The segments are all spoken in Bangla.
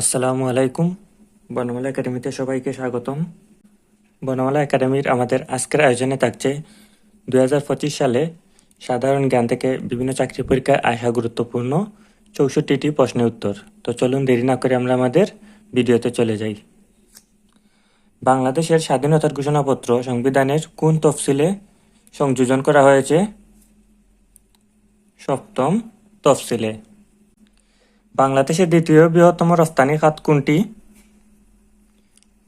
আসসালামু আলাইকুম। বনমালা একাডেমিতে সবাইকে স্বাগতম। বনমালা একাডেমির আমাদের আজকের আয়োজনে থাকছে দু হাজার পঁচিশ সালে সাধারণ জ্ঞান থেকে বিভিন্ন চাকরি পরীক্ষায় আসা গুরুত্বপূর্ণ চৌষট্টিটি প্রশ্নের উত্তর। তো চলুন দেরি না করে আমরা আমাদের ভিডিওতে চলে যাই। বাংলাদেশের স্বাধীনতার ঘোষণাপত্র সংবিধানের কোন তফসিলে সংযোজন করা হয়েছে? সপ্তম তফসিলে। বাংলাদেশের দ্বিতীয় বৃহত্তম রপ্তানি খাত কোনটি?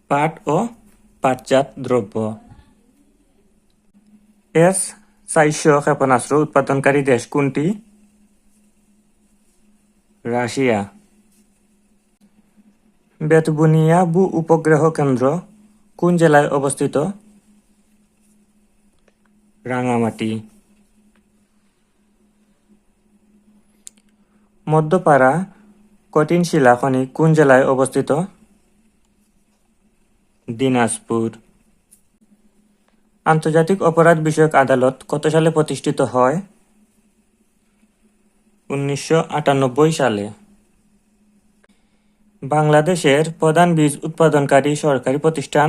পাট ও পাটজাত দ্রব্য। এস চারশো ক্ষেপণাস্ত্র উৎপাদনকারী দেশ কোনটি? রাশিয়া। বেতবুনিয়া ভূ উপগ্রহ কেন্দ্র কোন জেলায় অবস্থিত? রাঙামাটি। মধ্যপাড়া কঠিন শিলা খনি কোন জেলায় অবস্থিত? দিনাজপুর। আন্তর্জাতিক অপরাধ বিষয়ক আদালত কত সালে প্রতিষ্ঠিত হয়? উনিশশো আটানব্বই সালে। বাংলাদেশের প্রধান বীজ উৎপাদনকারী সরকারি প্রতিষ্ঠান?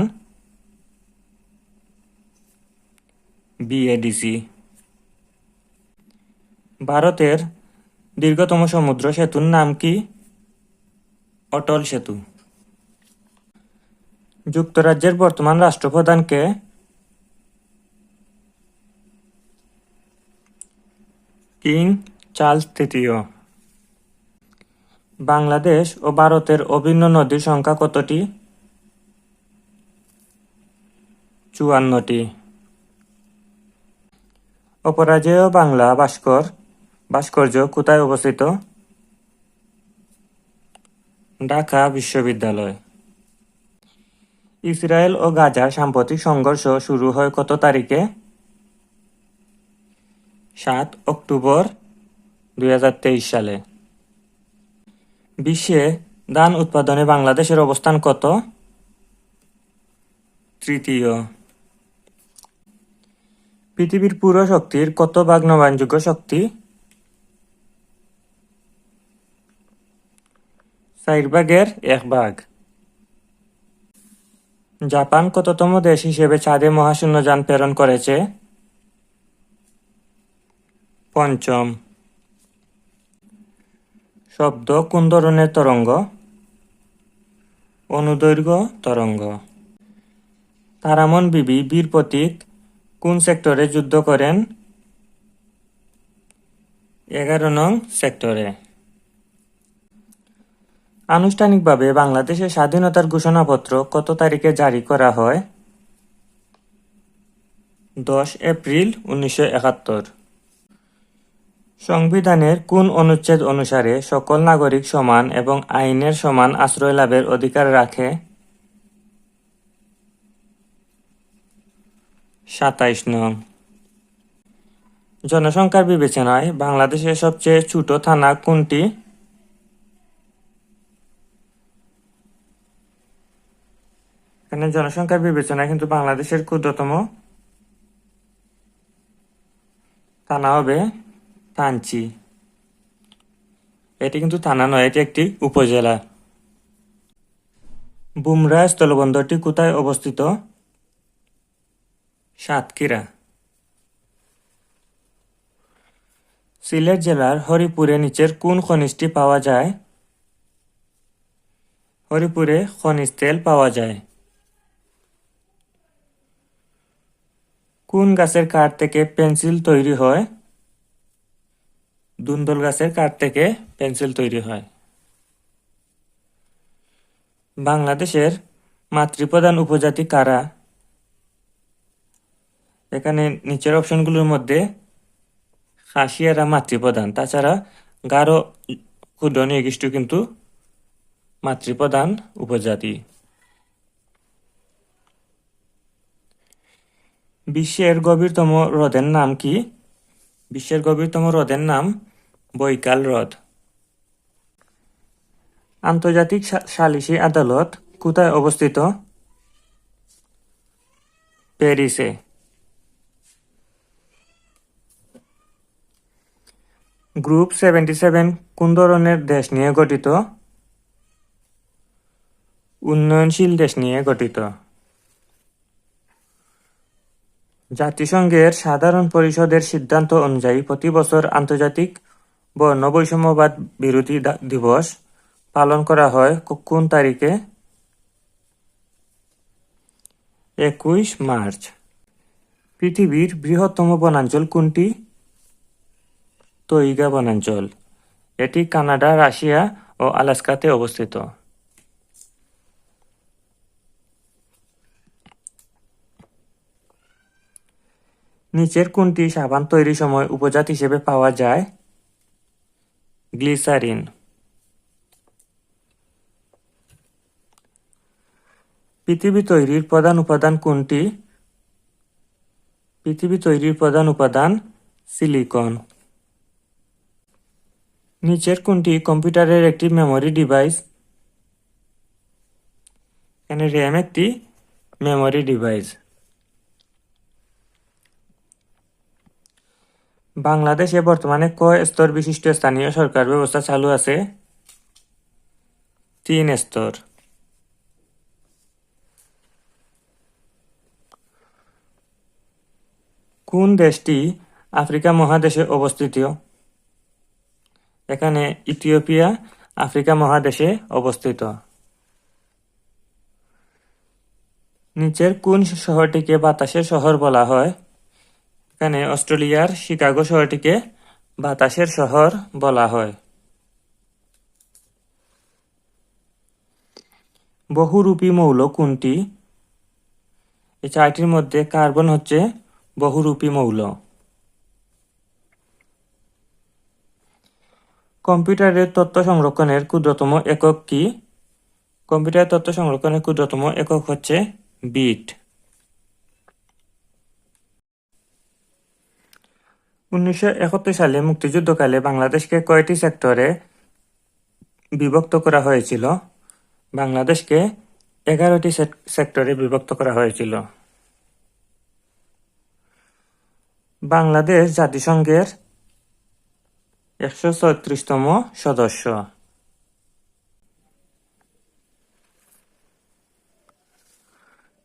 বিএডিসি। ভারতের দীর্ঘতম সমুদ্র সেতুর নাম কি? অটল সেতু। যুক্তরাজ্যের বর্তমান রাষ্ট্রপ্রধানকে কিং চার্লস তৃতীয়। বাংলাদেশ ও ভারতের অভিন্ন নদীর সংখ্যা কতটি? চুয়ান্নটি। অপরাজেয় বাংলা ভাস্কর ভাস্কর্য কোথায় অবস্থিত? ঢাকা বিশ্ববিদ্যালয়। ইসরায়েল ও গাজার সাম্প্রতিক সংঘর্ষ শুরু হয় কত তারিখে? সাত অক্টোবর দু হাজার তেইশ সালে। বিশ্বে ধান উৎপাদনে বাংলাদেশের অবস্থান কত? তৃতীয়। পৃথিবীর পুরো শক্তির কত ভাগ নবায়নযোগ্য শক্তি? চার ভাগের এক ভাগ। জাপান কততম দেশ হিসেবে চাঁদে মহাশূন্যযান প্রেরণ করেছে? পঞ্চম। শব্দ কোন ধরনের তরঙ্গ? অনুদৈর্ঘ্য তরঙ্গ। তারামন বিবি বীর প্রতীক কোন সেক্টরে যুদ্ধ করেন? এগারো নং সেক্টরে। আনুষ্ঠানিকভাবে বাংলাদেশের স্বাধীনতার ঘোষণাপত্র কত তারিখে জারি করা হয়? দশ এপ্রিল উনিশশো একাত্তর। সংবিধানের কোন অনুচ্ছেদ অনুসারে সকল নাগরিক সমান এবং আইনের সমান আশ্রয় লাভের অধিকার রাখে? সাতাইশ নং। জনসংখ্যার বিবেচনায় বাংলাদেশের সবচেয়ে ছোট থানা কোনটি? এখানে জনসংখ্যার বিবেচনায় কিন্তু বাংলাদেশের ক্ষুদ্রতম থানা হবে থানচি। এটি কিন্তু থানা নয়, এটি একটি উপজেলা। বুমরা স্থলবন্দরটি কোথায় অবস্থিত? সাতক্ষীরা। সিলেট জেলার হরিপুরে নিচের কোন খনিজটি পাওয়া যায়? হরিপুরে খনিজ তেল পাওয়া যায়। কোন গাছের কাঠ থেকে পেন্সিল তৈরি হয়? দুন্দল গাছের কাঠ থেকে পেন্সিল তৈরি হয়। বাংলাদেশের মাতৃপ্রধান উপজাতি কারা? এখানে নিচের অপশনগুলোর মধ্যে খাসিয়ারা মাতৃপ্রধান, তাছাড়া গারো, ক্ষুদ্র, নির্দিষ্ট কিন্তু মাতৃপ্রধান উপজাতি। বিশ্বের গভীরতম হ্রদের নাম কি? বিশ্বের গভীরতম হ্রদের নাম বৈকাল হ্রদ। আন্তর্জাতিক সালিসি আদালত কোথায় অবস্থিত? প্যারিসে। গ্রুপ সেভেন্টি সেভেন কোন ধরনের দেশ নিয়ে গঠিত? উন্নয়নশীল দেশ নিয়ে গঠিত। জাতিসংঘের সাধারণ পরিষদের সিদ্ধান্ত অনুযায়ী প্রতি বছর আন্তর্জাতিক বর্ণ বৈষম্যবাদ বিরোধী দিবস পালন করা হয়। কোন তারিখে? একুশ মার্চ। পৃথিবীর বৃহত্তম বনাঞ্চল কোনটি? তৈগা বনাঞ্চল। এটি কানাডা, রাশিয়া ও আলাস্কাতে অবস্থিত। নিচের কোনটি সাবান তৈরির সময় উপজাত হিসেবে পাওয়া যায়? গ্লিসারিন। পৃথিবী তৈরির প্রধান উপাদান কোনটি? পৃথিবী তৈরির প্রধান উপাদান সিলিকন। নিচের কোনটি কম্পিউটারের একটি মেমরি ডিভাইস? এখানে র্যাম একটি মেমরি ডিভাইস। বাংলাদেশে বর্তমানে কয় স্তর বিশিষ্ট স্থানীয় সরকার ব্যবস্থা চালু আছে? তিন স্তর। কোন দেশটি আফ্রিকা মহাদেশে অবস্থিত? এখানে ইথিওপিয়া আফ্রিকা মহাদেশে অবস্থিত। নিচের কোন শহরটিকে বাতাসের শহর বলা হয়? এখানে অস্ট্রেলিয়ার শিকাগো শহরটিকে বাতাসের শহর বলা হয়। বহুরূপী মৌল কোনটি? এই চারটির মধ্যে কার্বন হচ্ছে বহুরূপী মৌল। কম্পিউটারের তথ্য সংরক্ষণের ক্ষুদ্রতম একক কি? কম্পিউটার তথ্য সংরক্ষণের ক্ষুদ্রতম একক হচ্ছে বিট। উনিশশো একাত্তর সালে মুক্তিযুদ্ধকালে বাংলাদেশকে কয়টি সেক্টরে বিভক্ত করা হয়েছিল? বাংলাদেশকে এগারোটি সেক- সেক্টরে বিভক্ত করা হয়েছিল। বাংলাদেশ জাতিসংঘের একশো ছত্রিশতম সদস্য।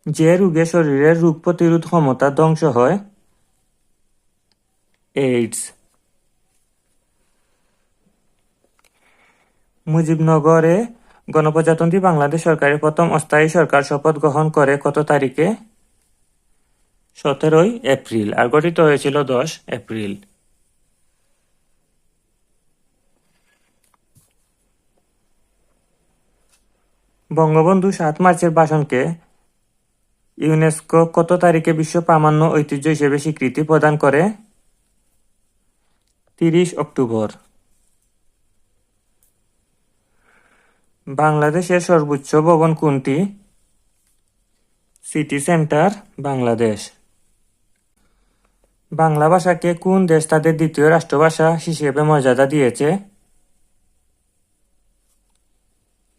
যে রোগে শরীরের রোগ প্রতিরোধ ক্ষমতা ধ্বংস হয় এইডস মুজিবনগরে গণপ্রজাতন্ত্রী বাংলাদেশ সরকারের প্রথম অস্থায়ী সরকার শপথ গ্রহণ করে কত তারিখে? সতেরোই এপ্রিল, আর গঠিত হয়েছিল দশ এপ্রিল। বঙ্গবন্ধু সাত মার্চের ভাষণকে ইউনেস্কো কত তারিখে বিশ্ব প্রামাণ্য ঐতিহ্য হিসেবে স্বীকৃতি প্রদান করে? তিরিশ অক্টোবর। বাংলাদেশের সর্বোচ্চ ভবন কোনটি? City centre, Bangladesh. বাংলা ভাষাকে কোন দেশ তাদের দ্বিতীয় রাষ্ট্রভাষা হিসেবে মর্যাদা দিয়েছে?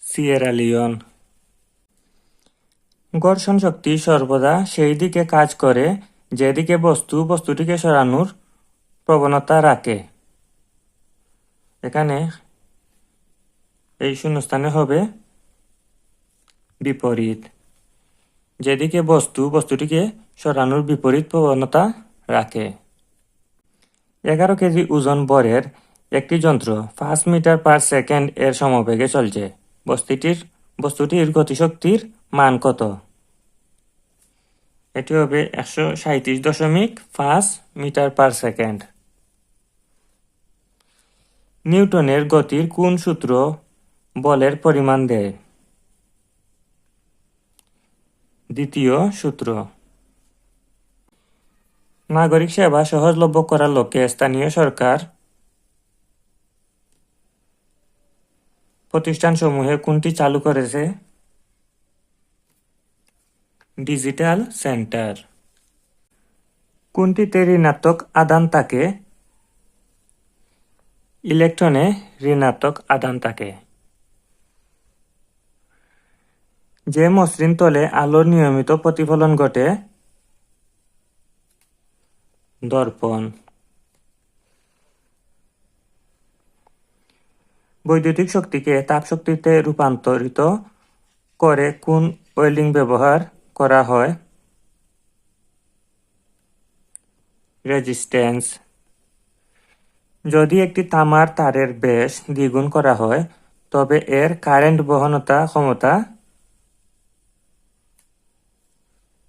Sierra Leone. ঘর্ষণ শক্তি সর্বদা সেই দিকে কাজ করে, যেদিকে বস্তু, বস্তুটিকে সরানোর প্রবণতা রাখে। এখানে এই শূন্যস্থানে হবে বিপরীত। যেদিকে বস্তু, বস্তুটিকে সরানোর বিপরীত প্রবণতা রাখে। এগারো কেজি ওজন বরের একটি যন্ত্র পাঁচ মিটার পার সেকেন্ড এর সমবেগে চলছে। বস্তুটির বস্তুটির গতিশক্তির মান কত? এটি হবে একশো সাঁত্রিশ দশমিক পাঁচ মিটার পার সেকেন্ড। নিউটনের গতির কোন সূত্র বলের পরিমাণ দেয়? দ্বিতীয় সূত্র। নাগরিক সেবা সহজলভ্য করার লক্ষ্যে স্থানীয় সরকার প্রতিষ্ঠানসমূহে কোনটি চালু করেছে? Digital centre. কোনটিতে ঋণাত্মক আদান থাকে? ইলেকট্রনে ঋণাত্মক আদান থাকে। যে মসৃণ তলে আলোর নিয়মিত প্রতিফলন ঘটে, দর্পণ। বৈদ্যুতিক শক্তিকে তাপ শক্তিতে রূপান্তরিত করে কোন ওয়েল্ডিং ব্যবহার করা হয়? রেজিস্ট্যান্স। যদি একটি তামার তারের ব্যাস দ্বিগুণ করা হয়, তবে এর কারেন্ট বহনতা ক্ষমতা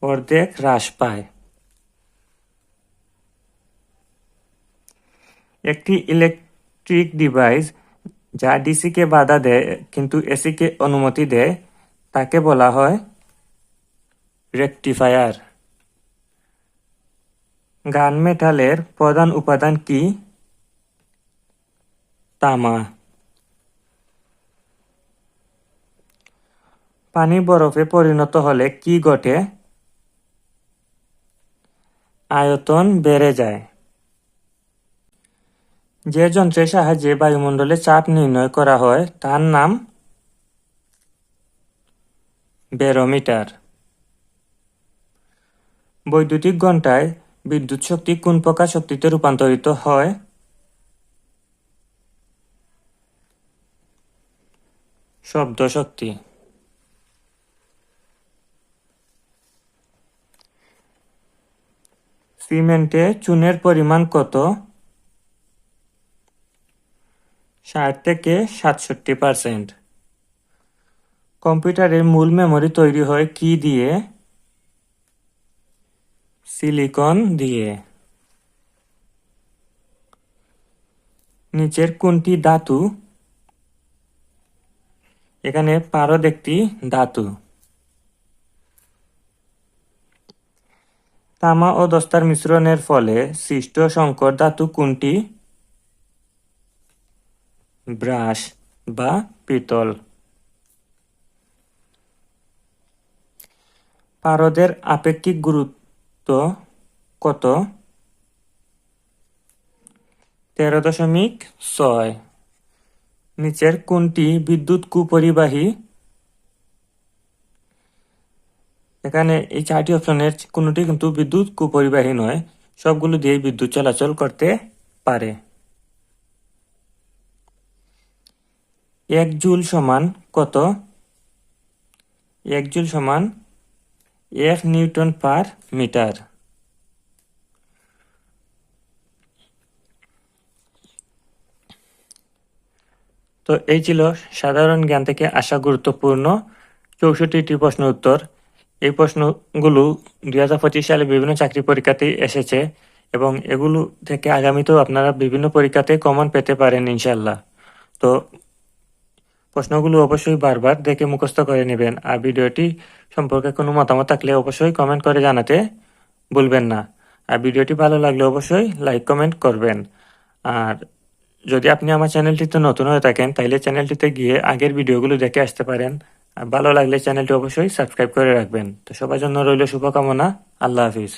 অর্ধেক হ্রাস পায়। একটি ইলেকট্রিক ডিভাইস যা ডিসিকে বাধা দেয়, কিন্তু এসিকে অনুমতি দেয়, তাকে বলা হয় রেকটিফায়ার। গান মেটালের প্রধান উপাদান কি? তামা। পানি বরফে পরিণত হলে কি ঘটে? আয়তন বেড়ে যায়। যে যন্ত্রের সাহায্যে বায়ুমণ্ডলে চাপ নির্ণয় করা হয়, তার নাম ব্যারোমিটার। বৈদ্যুতিক ঘণ্টায় বিদ্যুৎ শক্তি কোন প্রকার শক্তিতে রূপান্তরিত হয়? শব্দ শক্তি সিমেন্টে চুনের পরিমাণ কত? ষাট থেকে সাতষট্টি পারসেন্ট। কম্পিউটারের মূল মেমরি তৈরি হয় কি দিয়ে? সিলিকন দিয়ে। নিচের কোনটি ধাতু এখানে পারদ একটি ধাতু। তামা ও দস্তার মিশ্রণের ফলে সৃষ্ট সংকর ধাতু কোনটি? ব্রাশ বা পিতল। পারদের আপেক্ষিক গুরুত্ব কত? তেরো দশমিক ছয়। নিচের কোনটি বিদ্যুৎ কুপরিবাহী। এখানে এই চারটি অপশনের কোনোটি কিন্তু বিদ্যুৎ কুপরিবাহী নয়, সবগুলো দিয়ে বিদ্যুৎ চলাচল করতে পারে। এক জুল সমান কত? এক জুল সমান এক নিউটন পার মিটার। তো এই ছিল সাধারণ জ্ঞান থেকে আসা গুরুত্বপূর্ণ চৌষট্টিটি প্রশ্ন উত্তর। এই প্রশ্নগুলো দুই হাজার পঁচিশ সালে বিভিন্ন চাকরি পরীক্ষাতেই এসেছে এবং এগুলো থেকে আগামীতেও আপনারা বিভিন্ন পরীক্ষাতে কমন পেতে পারেন ইনশাল্লাহ তো প্রশ্নগুলো অবশ্যই বারবার দেখে মুখস্থ করে নেবেন আর ভিডিওটি সম্পর্কে কোনো মতামত থাকলে অবশ্যই কমেন্ট করে জানাতে ভুলবেন না। আর ভিডিওটি ভালো লাগলে অবশ্যই লাইক কমেন্ট করবেন। আর যদি আপনি আমার চ্যানেলটিতে নতুন হয়ে থাকেন তাহলে চ্যানেলটিতে গিয়ে আগের ভিডিওগুলো দেখে আসতে পারেন। আর ভালো লাগলে চ্যানেলটি অবশ্যই সাবস্ক্রাইব করে রাখবেন। তো সবার জন্য রইল শুভকামনা। আল্লাহ হাফিজ।